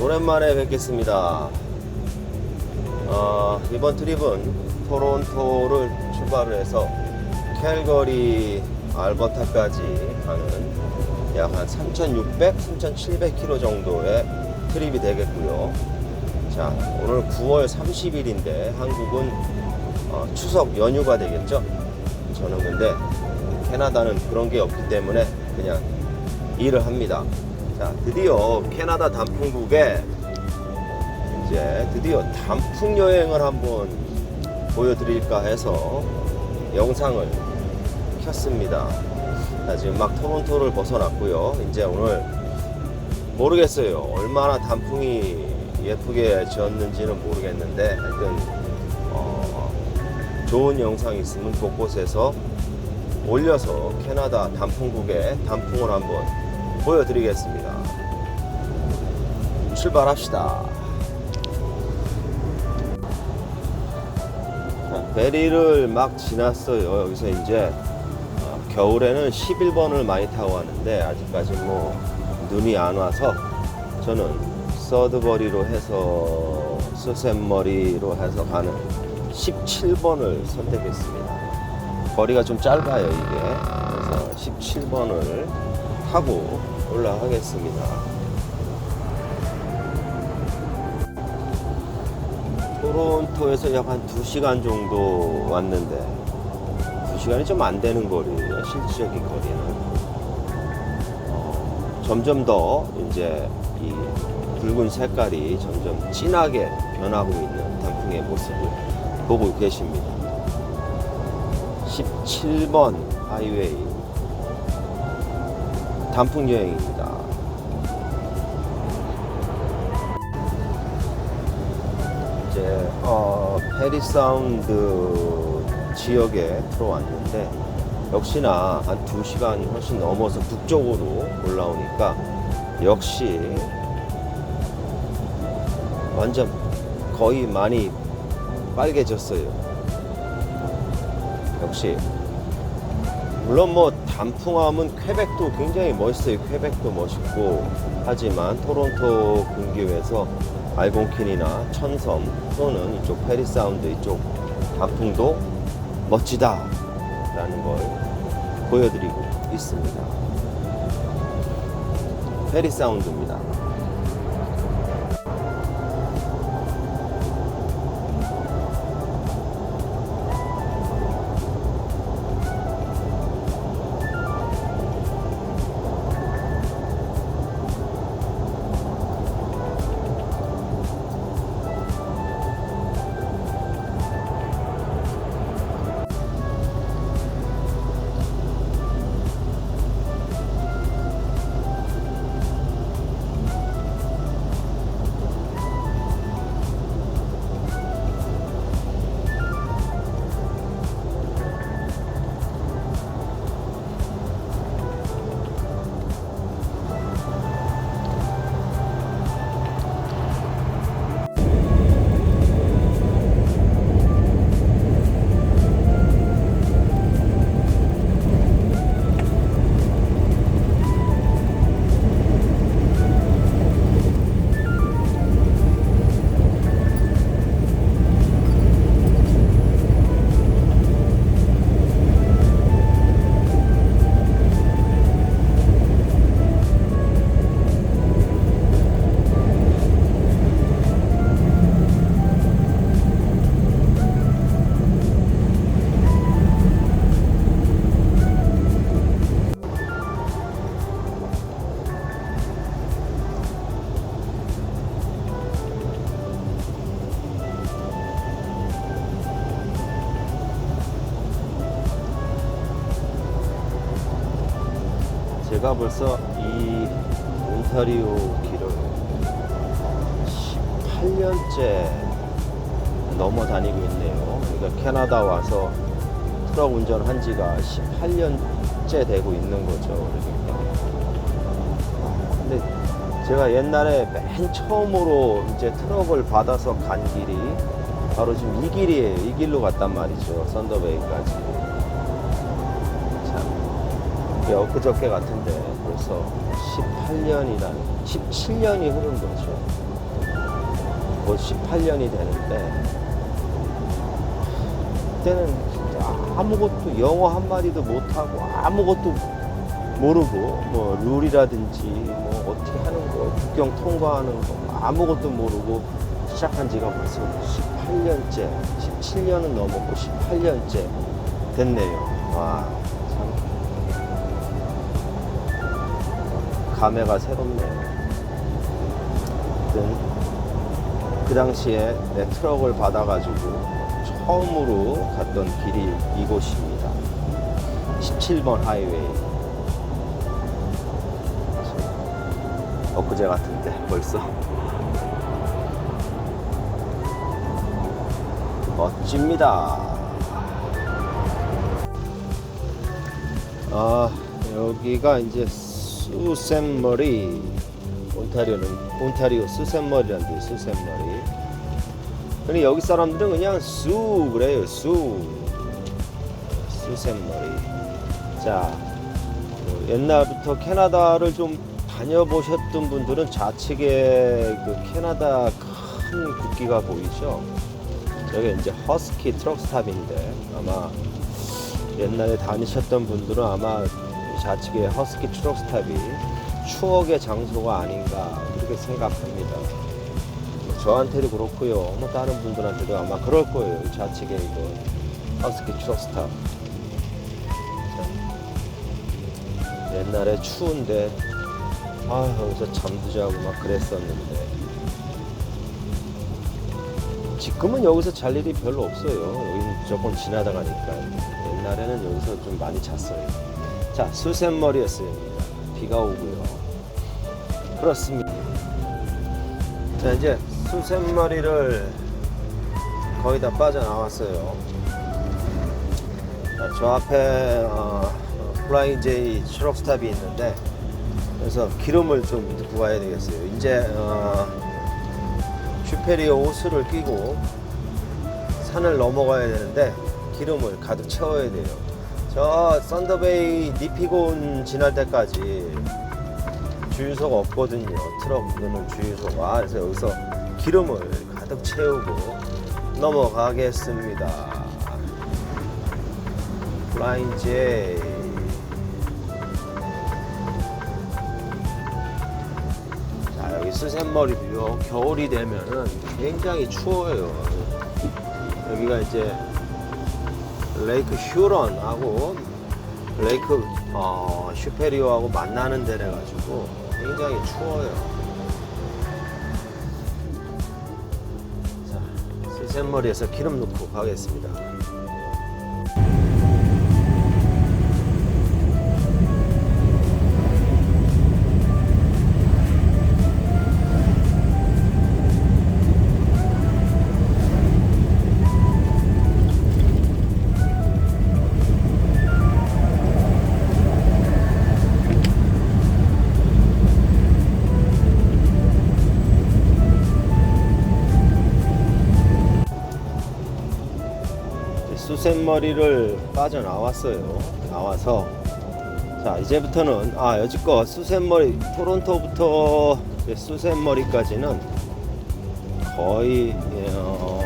오랜만에 뵙겠습니다. 어, 이번 트립은 토론토를 출발을 해서 캘거리 알버타까지 가는 약 한 3,600, 3,700km 정도의 트립이 되겠고요. 자, 오늘 9월 30일인데 한국은 어, 추석 연휴가 되겠죠. 저는 근데 캐나다는 그런 게 없기 때문에 그냥 일을 합니다. 자, 드디어 캐나다 단풍국에 이제 드디어 단풍 여행을 한번 보여드릴까 해서 영상을 켰습니다. 자, 지금 막 토론토를 벗어났고요. 이제 오늘 모르겠어요. 얼마나 단풍이 예쁘게 지었는지는 모르겠는데 하여튼 어, 좋은 영상이 있으면 곳곳에서 올려서 캐나다 단풍국의 단풍을 한번 보여드리겠습니다. 출발합시다. 자, 베리를 막 지났어요. 여기서 이제 어, 겨울에는 11번을 많이 타고 가는데 아직까지 뭐 눈이 안 와서 저는 서드버리로 해서 수샘머리로 해서 가는 17번을 선택했습니다. 거리가 좀 짧아요 이게 그래서 17번을 타고 올라가겠습니다. 토론토에서 약 한 2시간 정도 왔는데 2시간이 좀 안 되는 거리예요 실질적인 거리는. 어, 점점 더 이제 이 붉은 색깔이 점점 진하게 변하고 있는 단풍의 모습을 보고 계십니다. 17번 하이웨이 단풍 여행입니다. 이제 어, 페리 사운드 지역에 들어왔는데 역시나 한 2시간이 훨씬 넘어서 북쪽으로 올라오니까 역시 완전 거의 많이 빨개졌어요. 역시 물론 뭐 단풍하면 퀘벡도 굉장히 멋있어요. 퀘벡도 멋있고 하지만 토론토 근교에서 알곤킨이나 천섬 또는 이쪽 페리 사운드 이쪽 단풍도 멋지다 라는 걸 보여드리고 있습니다. 페리 사운드입니다. 제가 벌써 이 온타리오 길을 18년째 넘어 다니고 있네요. 그러니까 캐나다 와서 트럭 운전한 지가 18년째 되고 있는 거죠. 근데 제가 옛날에 맨 처음으로 이제 트럭을 받아서 간 길이 바로 지금 이 길이에요. 이 길로 갔단 말이죠. 썬더베이까지. 참. 이게 엊그저께 같은데 벌써 18년이나 17년이 흐른 거죠. 곧 18년이 되는데 그때는 아무것도 영어 한 마디도 못하고 아무것도 모르고 뭐 룰이라든지 뭐 어떻게 하는 거 국경 통과하는 거 아무것도 모르고 시작한 지가 벌써 18년째 17년은 넘었고 18년째 됐네요 와 감회가 새롭네요. 하여튼 그 당시에 내 트럭을 받아가지고 처음으로 갔던 길이 이곳입니다. 17번 하이웨이. 엊그제 같은데 벌써. 멋집니다. 아 여기가 이제 수샘머리. 온타리오는 온타리오 수샘머리란데 수샘머리. 근데 여기 사람들은 그냥 수 그래요 수. 수샘머리. 자 어, 옛날부터 캐나다를 좀 다녀보셨던 분들은 좌측에 그 캐나다 큰 국기가 보이죠? 여기 이제 허스키 트럭스탑인데 아마 옛날에 다니셨던 분들은 아마 좌측에 허스키 트럭스탑이 추억의 장소가 아닌가 그렇게 생각합니다. 뭐 저한테도 그렇고요. 뭐 다른 분들한테도 아마 그럴 거예요. 이 좌측에 이거 허스키 트럭스탑. 자, 옛날에 추운데 아 여기서 잠도 자고 막 그랬었는데 지금은 여기서 잘 일이 별로 없어요. 여기는 무조건 지나다가니까. 옛날에는 여기서 좀 많이 잤어요. 자, 수샘머리였습니다. 비가 오고요. 그렇습니다. 자, 이제 수샘머리를 거의 다 빠져나왔어요. 자, 저 앞에 어, 플라잉 제이 트럭스탑이 있는데 그래서 기름을 좀 부어야 되겠어요. 이제 어, 슈페리오 호스를 끼고 산을 넘어가야 되는데 기름을 가득 채워야 돼요. 저 썬더베이 니피곤 지날 때까지 주유소가 없거든요. 트럭 넣는 주유소가. 그래서 여기서 기름을 가득 채우고 넘어가겠습니다. 플라잉 제이. 자, 여기 스샘머리도요. 겨울이 되면은 굉장히 추워요. 여기가 이제 레이크 휴런하고 레이크 어, 슈페리오하고 만나는 데래 가지고 굉장히 추워요. 자, 스샘머리에서 기름 넣고 가겠습니다. 수샘머리를 빠져나왔어요. 나와서 자 이제부터는 아 여지껏 수샘머리 토론토부터 수샘머리까지는 거의 어,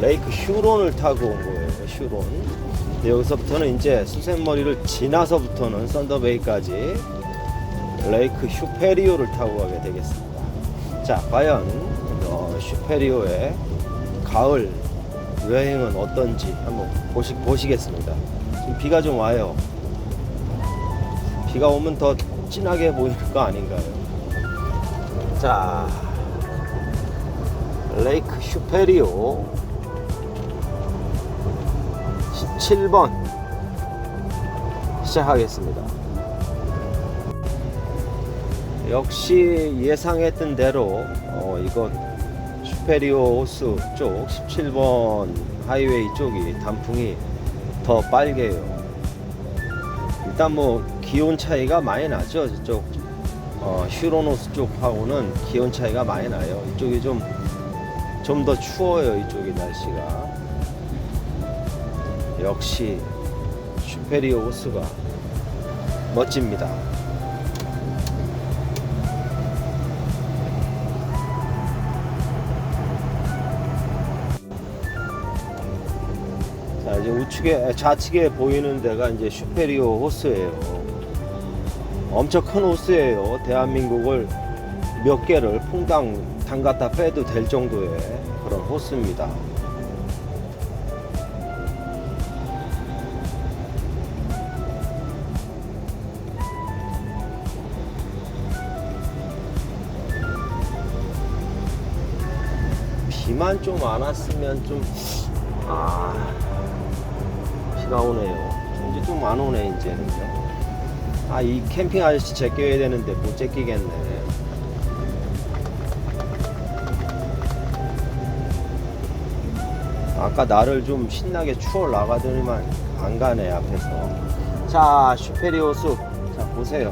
레이크 휴론을 타고 온 거예요. 휴론. 여기서부터는 이제 수샘머리를 지나서부터는 썬더베이까지 레이크 슈페리오를 타고 가게 되겠습니다. 자 과연 어, 슈페리오의 가을 여행은 어떤지 한번 보시, 보시겠습니다. 지금 비가 좀 와요. 비가 오면 더 진하게 보이는 거 아닌가요? 자, 레이크 슈페리오 17번 시작하겠습니다. 역시 예상했던 대로 어, 이거 기온 차이가 많이 나죠. 저쪽 어, 휴로노스 쪽하고는 기온 차이가 많이 나요. 이쪽이 좀 좀 더 추워요. 이쪽이 날씨가. 역시 슈페리오 호수가 멋집니다. 우측에 좌측에 보이는 데가 이제 슈페리오 호스예요. 엄청 큰 호스예요. 대한민국을 몇 개를 퐁당 담갔다 빼도 될 정도의 그런 호스입니다. 비만 좀 안 왔으면 좀, 아, 비가 오네요. 이제 좀 안 오네, 이제는요. 아, 이 캠핑 아저씨 제껴야 되는데 못 제끼겠네. 아까 나를 좀 신나게 추월 나가더니만 안 가네, 앞에서. 자, 슈페리오스. 자, 보세요.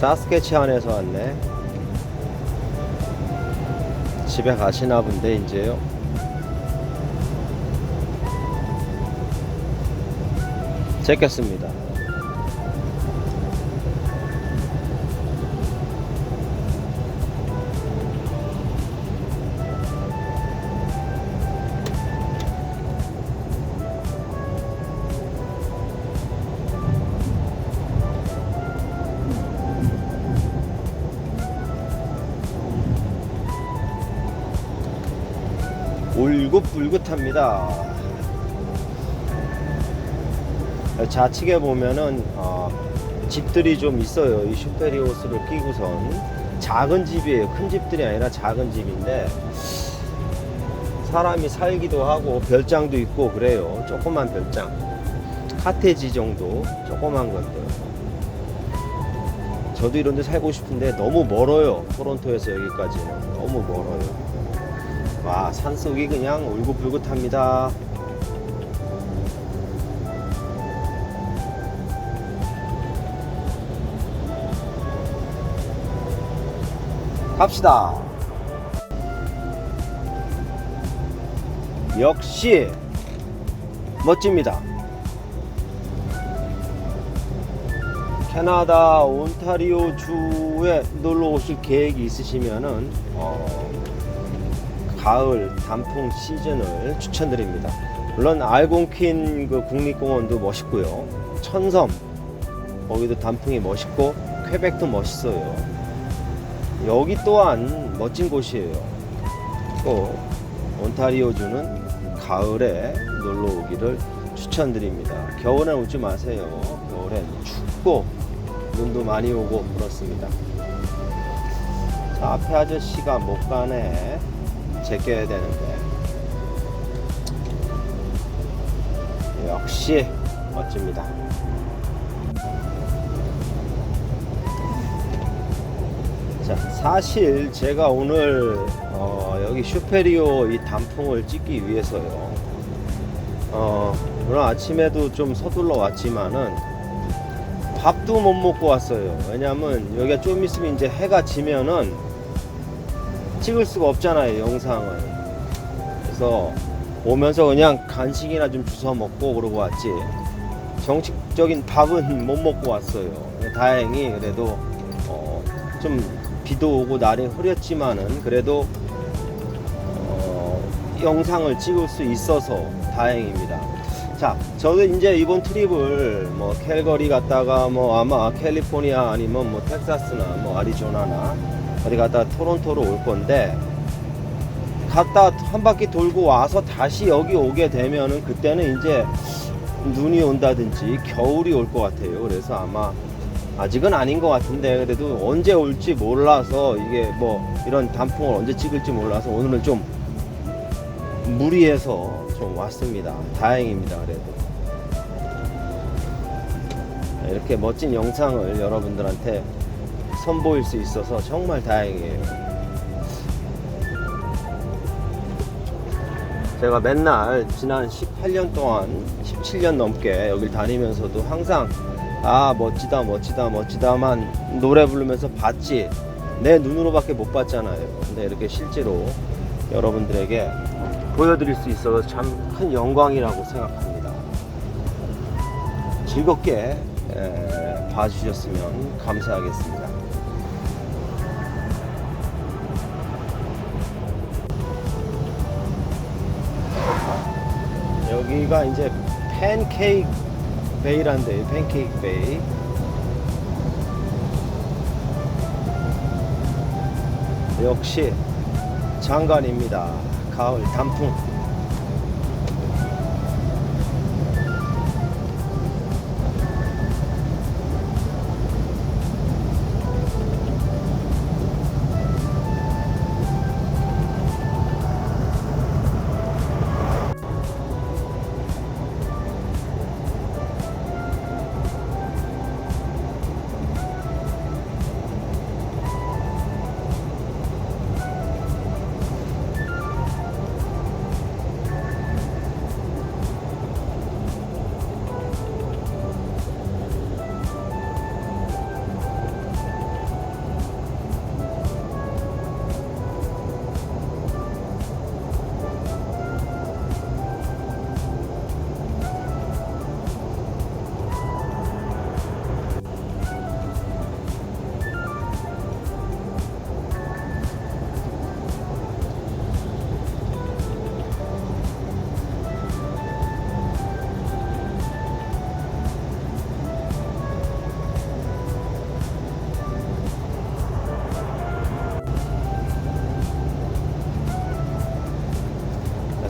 사스케치안에서 왔네. 집에 가시나 본데 이제요. 제꼈습니다. 울긋불긋합니다. 좌측에 보면은 어, 집들이 좀 있어요. 이 슈페리오스를 끼고선 작은 집이에요. 큰 집들이 아니라 작은 집인데 사람이 살기도 하고 별장도 있고 그래요. 조그만 별장, 카테지 정도, 조그만 것들. 저도 이런 데 살고 싶은데 너무 멀어요. 토론토에서 여기까지는 너무 멀어요. 와 산속이 그냥 울긋불긋합니다. 갑시다. 역시 멋집니다. 캐나다 온타리오 주에 놀러 오실 계획이 있으시면은 어, 가을 단풍 시즌을 추천드립니다. 물론 알곤퀸 그 국립공원도 멋있고요. 천섬 거기도 단풍이 멋있고 퀘벡도 멋있어요. 여기 또한 멋진 곳이에요. 또 온타리오주는 가을에 놀러 오기를 추천드립니다. 겨울엔 오지 마세요. 겨울엔 춥고 눈도 많이 오고 그렇습니다. 자, 앞에 아저씨가 못 가네. 제껴야 되는데. 역시 멋집니다. 자 사실 제가 오늘 어, 여기 슈페리오 이 단풍을 찍기 위해서요. 어, 오늘 아침에도 좀 서둘러 왔지만은 밥도 못 먹고 왔어요. 왜냐면 여기가 좀 있으면 이제 해가 지면은 찍을 수가 없잖아요 영상을. 그래서 오면서 그냥 간식이나 좀 주워 먹고 그러고 왔지. 정식적인 밥은 못 먹고 왔어요. 다행히 그래도 어, 좀 비도 오고 날이 흐렸지만은 그래도 어, 영상을 찍을 수 있어서 다행입니다. 자 저도 이제 이번 트립을 뭐 캘거리 갔다가 뭐 아마 캘리포니아 아니면 뭐 텍사스나 뭐 아리조나나 어디 갔다 토론토로 올 건데 갔다 한 바퀴 돌고 와서 다시 여기 오게 되면은 그때는 이제 눈이 온다든지 겨울이 올 것 같아요. 그래서 아마 아직은 아닌 것 같은데 그래도 언제 올지 몰라서 이게 뭐 이런 단풍을 언제 찍을지 몰라서 오늘은 좀 무리해서 좀 왔습니다. 다행입니다. 그래도 이렇게 멋진 영상을 여러분들한테 선보일 수 있어서 정말 다행이에요. 제가 맨날 지난 18년 동안 17년 넘게 여길 다니면서도 항상 아 멋지다 멋지다 멋지다만 노래 부르면서 봤지 내 눈으로밖에 못 봤잖아요. 근데 이렇게 실제로 여러분들에게 보여드릴 수 있어서 참 큰 영광이라고 생각합니다. 즐겁게 에, 봐주셨으면 감사하겠습니다. 여기가 이제 팬케이크 베이란데요. 팬케이크 베이. 역시 장관입니다. 가을 단풍.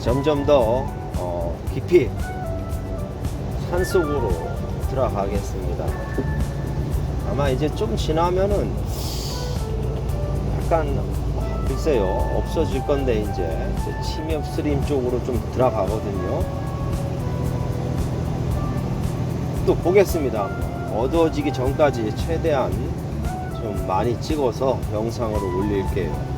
점점 더 어, 깊이 산속으로 들어가겠습니다. 아마 이제 좀 지나면은 약간 어, 글쎄요 없어질 건데 이제 침엽 스림 쪽으로 좀 들어가거든요. 또 보겠습니다. 어두워지기 전까지 최대한 좀 많이 찍어서 영상으로 올릴게요.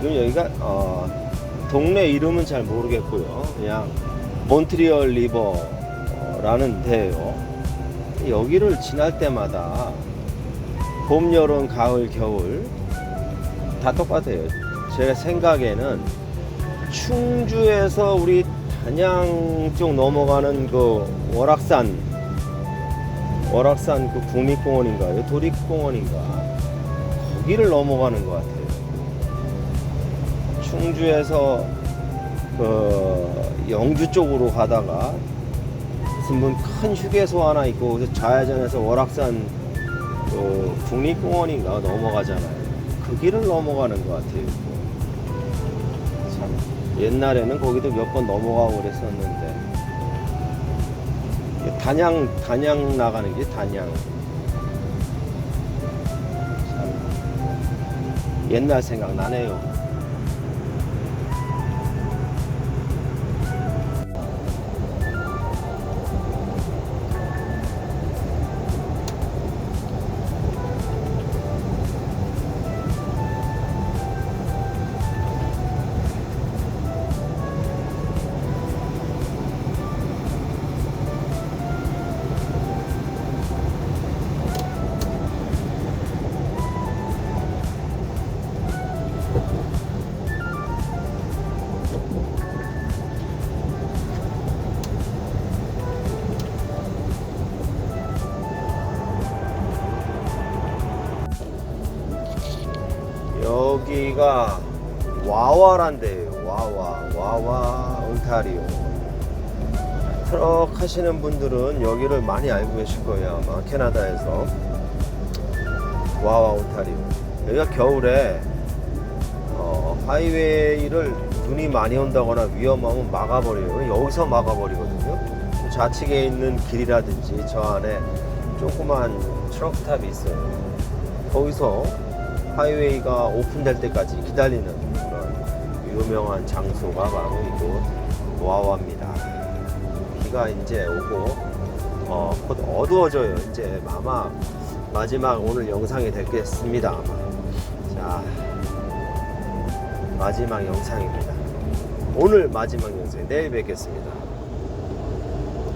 지금 여기가 어, 동네 이름은 잘 모르겠고요. 그냥 몬트리올 리버라는 데예요. 여기를 지날 때마다 봄, 여름, 가을, 겨울 다 똑같아요. 제 생각에는 충주에서 우리 단양 쪽 넘어가는 그 월악산 월악산 그 국립공원인가요? 도립공원인가? 거기를 넘어가는 것 같아요. 충주에서 그 영주 쪽으로 가다가 무슨 뭐큰 휴게소 하나 있고 좌회전해서 월악산 그 국립공원인가 넘어가잖아요. 그 길을 넘어가는 것 같아요. 참 옛날에는 거기도 몇 번 넘어가고 그랬었는데 단양 단양 나가는 게 단양. 참 옛날 생각 나네요. 와와란데요. 와와 와와 온타리오. 트럭 하시는 분들은 여기를 많이 알고 계실 거예요 아마. 캐나다에서. 와와 온타리오. 여기가 겨울에 어, 하이웨이를 눈이 많이 온다거나 위험하면 막아버려요. 여기서 막아버리거든요. 좌측에 있는 길이라든지 저 안에 조그만 트럭탑이 있어요. 거기서 하이웨이가 오픈될 때까지 기다리는 유명한 장소가 바로 이곳 와와입니다. 비가 이제 오고 어, 곧 어두워져요. 이제 아마 마지막 오늘 영상이 되겠습니다. 자 마지막 영상입니다. 오늘 마지막 영상 내일 뵙겠습니다.